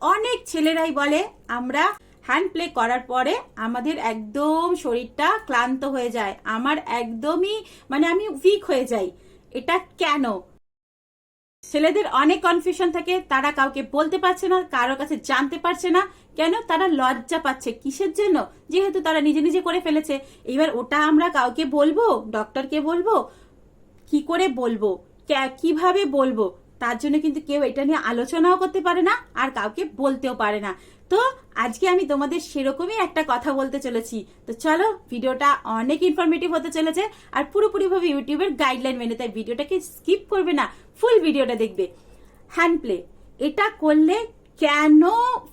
অনেক ছেলেরাই বলে, আমরা হ্যান্ড প্লে করার পরে আমাদের একদম শরীরটা ক্লান্ত হয়ে যায়। আমার একদমই মানে আমি উইক হয়ে যাই। এটা কেন? ছেলেদের অনেক কনফিউশন থাকে, তারা কাউকে বলতে পারছে না, কারও কাছে জানতে পারছে না। কেন? তারা লজ্জা পাচ্ছে। কিসের জন্য? যেহেতু তারা নিজে নিজে করে ফেলেছে। এবার ওটা আমরা কাউকে বলব? ডক্টরকে বলব? কি করে বলব? কীভাবে বলব? তার জন্য কিন্তু কেউ এটা নিয়ে আলোচনাও করতে পারে না আর কাউকে বলতেও পারে না। তো আজকে আমি তোমাদের সেরকমই একটা কথা বলতে চলেছি। তো চলো ভিডিওটা অনেক ইনফরমেটিভ হতে চলেছে আর পুরোপুরিভাবে ইউটিউবের গাইডলাইন মেনে তাই ভিডিওটাকে স্কিপ করবে না ফুল ভিডিওটা দেখবে। হ্যান্ড প্লে এটা করলে কেন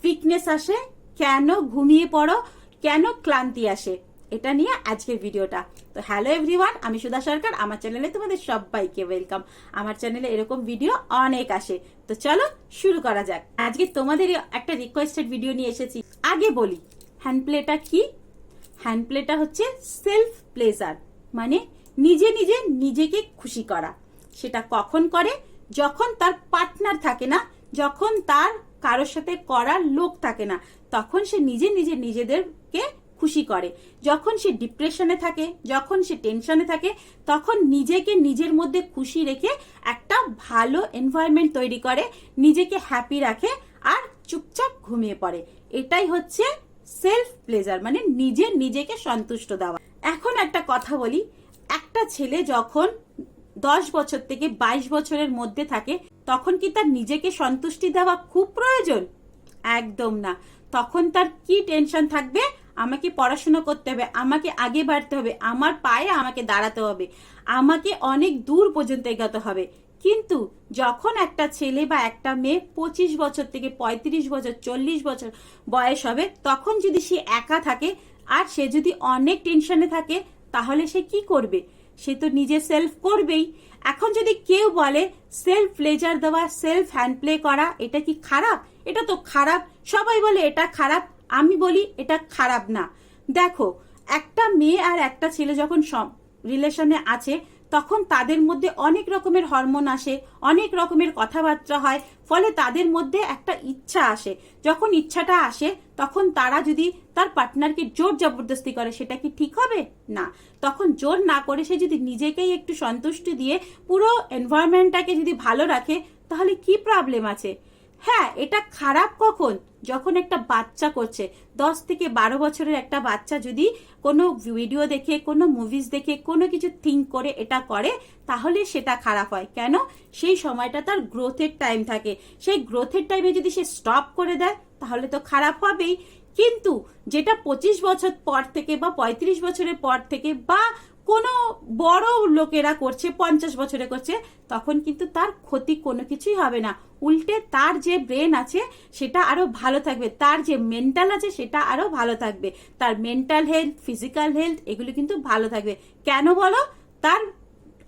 উইকনেস আসে, কেন ঘুমিয়ে পড়ো, কেন ক্লান্তি আসে? এটা নিয়ে আজকের ভিডিওটা। তো হ্যালো এভরিওয়ান আমি সুধা সরকার, আমার চ্যানেলে তোমাদের সবাইকে ওয়েলকাম আমার চ্যানেলে এরকম ভিডিও অনেক আসে। তো চলো শুরু করা যাক। আজকে তোমাদের একটা রিকোয়েস্টেড ভিডিও নিয়ে এসেছি। আগে বলি হ্যান্ড প্লেটা কি? হ্যান্ড প্লেটা হচ্ছে সেলফ প্লেজার মানে নিজে নিজে নিজেকে খুশি করা। সেটা কখন করে? যখন তার পার্টনার থাকে না, যখন তার কারোর সাথে করার লোক থাকে না, তখন সে নিজে নিজে নিজেদেরকে খুশি করে। যখন সে ডিপ্রেশনে থাকে, যখন সে টেনশনে থাকে, তখন নিজেকে নিজের মধ্যে খুশি রেখে একটা ভালো এনভায়রনমেন্ট তৈরি করে, নিজেকে হ্যাপি রাখে আর চুপচাপ ঘুমিয়ে পড়ে। এটাই হচ্ছে সেলফ প্লেজার মানে নিজের নিজেকে সন্তুষ্ট দেওয়া। এখন একটা কথা বলি, একটা ছেলে যখন দশ বছর থেকে বাইশ বছরের মধ্যে থাকে, তখন কি তার নিজেকে সন্তুষ্টি দেওয়া খুব প্রয়োজন? একদম না। তখন তার কি টেনশন থাকবে? আমাকে পড়াশোনা করতে হবে, আমাকে আগে বাড়তে হবে, আমার পায়ে আমাকে দাঁড়াতে হবে, আমাকে অনেক দূর পর্যন্ত এগাতে হবে। কিন্তু যখন একটা ছেলে বা একটা মেয়ে পঁচিশ বছর থেকে পঁয়ত্রিশ বছর, চল্লিশ বছর বয়স হবে, তখন যদি সে একা থাকে আর সে যদি অনেক টেনশনে থাকে, তাহলে সে কি করবে? সে তো নিজে সেলফ করবেই। এখন যদি কেউ বলে সেলফ প্লেজার দেওয়া সেলফ হ্যান্ড প্লে করা, এটা কি খারাপ? এটা তো খারাপ। সবাই বলে এটা খারাপ। আমি বলি, এটা খারাপ না। দেখো, একটা মেয়ে আর একটা ছেলে যখন রিলেশনে আছে, তখন তাদের মধ্যে অনেক রকমের হরমোন আসে, অনেক রকমের কথাবার্তা হয়, ফলে তাদের মধ্যে একটা ইচ্ছা আসে। যখন ইচ্ছাটা আসে, তখন তারা যদি তার পার্টনারকে জোর জবরদস্তি করে, সেটা কি ঠিক হবে? না। তখন জোর না করে সে যদি নিজেকেই একটু সন্তুষ্টি দিয়ে পুরো এনভায়রনমেন্টটাকে যদি ভালো রাখে, তাহলে কি প্রবলেম আছে? হ্যাঁ এটা খারাপ কখন? যখন একটা বাচ্চা করছে। দশ থেকে বারো বছরের একটা বাচ্চা যদি কোনো ভিডিও দেখে, কোনো মুভিজ দেখে, কোনো কিছু থিঙ্ক করে, এটা করে, তাহলে সেটা খারাপ হয়। কেন? সেই সময়টা তার গ্রোথের টাইম থাকে। সেই গ্রোথের টাইমে যদি সে স্টপ করে দেয়, তাহলে তো খারাপ হবেই। কিন্তু যেটা পঁচিশ বছর পর থেকে বা পঁয়ত্রিশ বছরের পর থেকে বা কোনো বড় লোকেরা করছে, পঞ্চাশ বছরে করছে, তখন কিন্তু তার ক্ষতি কোনো কিছুই হবে না। উল্টে তার যে ব্রেন আছে, সেটা আরও ভালো থাকবে। তার যে মেন্টাল আছে, সেটা আরও ভালো থাকবে। তার মেন্টাল হেলথ ফিজিক্যাল হেলথ এগুলো কিন্তু ভালো থাকবে। কেন বলো? তার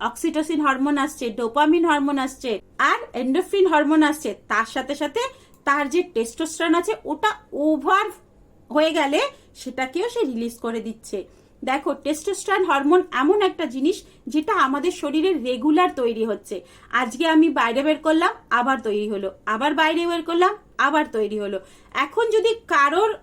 অক্সিটোসিন হরমোন আসছে ডোপামিন হরমোন আসছে, আর এন্ডোফিন হরমোন আসছে। তার সাথে সাথে তার যে টেস্টোস্টেরন আছে, ওটা ওভার হয়ে গেলে সেটাকেও সে রিলিজ করে দিচ্ছে। দেখো টেস্টোস্ট্রান হরমোন এমন একটা জিনিস যেটা আমাদের শরীরে রেগুলার তৈরি হচ্ছে। আজকে আমি বাইরে বের করলাম, আবার তৈরি হলো। আবার বাইরে বের করলাম, আবার তৈরি হলো। এখন যদি কারোর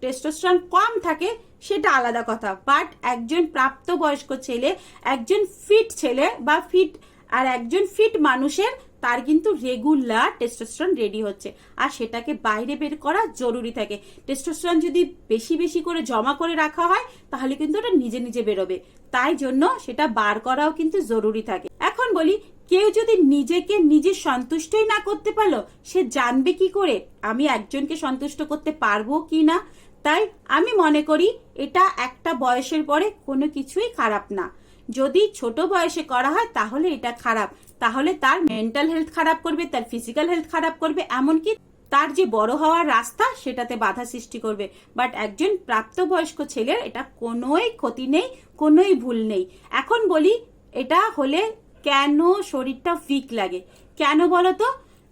টেস্টোস্ট্রান কম থাকে, সেটা আলাদা কথা। বাট একজন প্রাপ্তবয়স্ক ছেলে, একজন ফিট ছেলে বা ফিট আর একজন ফিট মানুষের, তার কিন্তু রেগুলার টেস্টোস্টেরন রেডি হচ্ছে। আর সেটাকে বাইরে বের করা জরুরি থাকে। টেস্টোস্টেরন যদি বেশি বেশি করে জমা করে রাখা হয়, তাহলে কিন্তু ওটা নিজে নিজে বেরোবে। তাই জন্য সেটা বার করাও কিন্তু জরুরি থাকে। এখন বলি, কেউ যদি নিজেকে নিজে সন্তুষ্টই না করতে পারল, সে জানবে কি করে? আমি একজনকে সন্তুষ্ট করতে পারব কি না? তাই আমি মনে করি, এটা একটা বয়সের পরে কোনো কিছুই খারাপ না। যদি ছোট বয়সে করা হয়, তাহলে এটা খারাপ। তাহলে তার মেন্টাল হেলথ খারাপ করবে, তার ফিজিক্যাল হেলথ খারাপ করবে, এমনকি তার যে বড় হওয়ার রাস্তা, সেটাতে বাধা সৃষ্টি করবে। বাট একজন প্রাপ্তবয়স্ক ছেলের এটা কোনোই ক্ষতি নেই, কোনোই ভুল নেই। এখন বলি, এটা হলে কেন শরীরটা ফিক লাগে? কেন বলো তো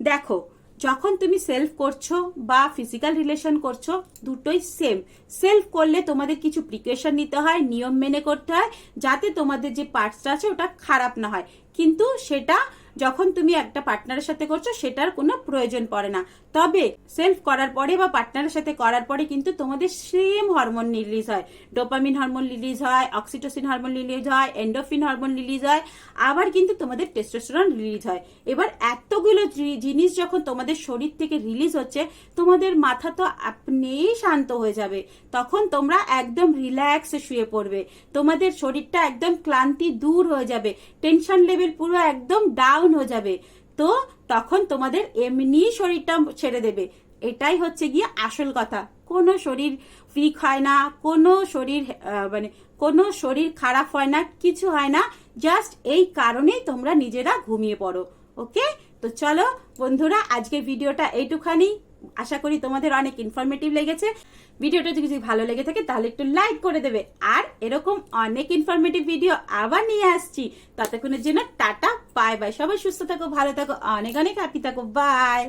দেখো যখন তুমি সেলফ করছ বা ফিজিক্যাল রিলেশন করছ, দুটোই সেম সেলফ করলে তোমাদের কিছু প্রিকশন নিতে হয়, নিয়ম মেনে করতে হয়, যাতে তোমাদের যে পার্টসটা আছে ওটা খারাপ না হয়। কিন্তু সেটা যখন তুমি একটা পার্টনারের সাথে করছ, সেটার কোনো প্রয়োজন পড়ে না। তবে সেলফ করার পরে বা পার্টনারের সাথে করার পরে কিন্তু তোমাদের সেম হরমোন রিলিজ হয়। ডোপামিন হরমোন রিলিজ হয় অক্সিটোসিন হরমোন রিলিজ হয় এন্ডোফিন হরমোন রিলিজ হয়, আবার কিন্তু তোমাদের টেস্টোস্টেরন রিলিজ হয়। এবার এতগুলো জিনিস যখন তোমাদের শরীর থেকে রিলিজ হচ্ছে, তোমাদের মাথা তো আপনিই শান্ত হয়ে যাবে। তখন তোমরা একদম রিল্যাক্সে শুয়ে পড়বে। তোমাদের শরীরটা একদম ক্লান্তি দূর হয়ে যাবে। টেনশন লেভেল পুরো একদম ডাউন হয়ে যাবে। তো তখন তোমাদের এমনি শরীরটা ছেড়ে দেবে। এটাই হচ্ছে গিয়ে আসল কথা। কোনো শরীর উইক হয় না, কোনো শরীর মানে কোনো শরীর খারাপ হয় না, কিছু হয় না। জাস্ট এই কারণেই তোমরা নিজেরা ঘুমিয়ে পড়ো। ওকে তো চলো বন্ধুরা আজকে ভিডিওটা এইটুখানি। আশা করি তোমাদের অনেক ইনফরমেটিভ লেগেছে। ভিডিওটা যদি ভালো লেগে থাকে, তাহলে একটু লাইক করে দেবে। আর এরকম অনেক ইনফরমেটিভ ভিডিও আবার নিয়ে আসছি। ততক্ষণের জন্য টাটা বাই বাই সবাই সুস্থ থাকো, ভালো থাকো, অনেক অনেক হ্যাপি থাকো। বাই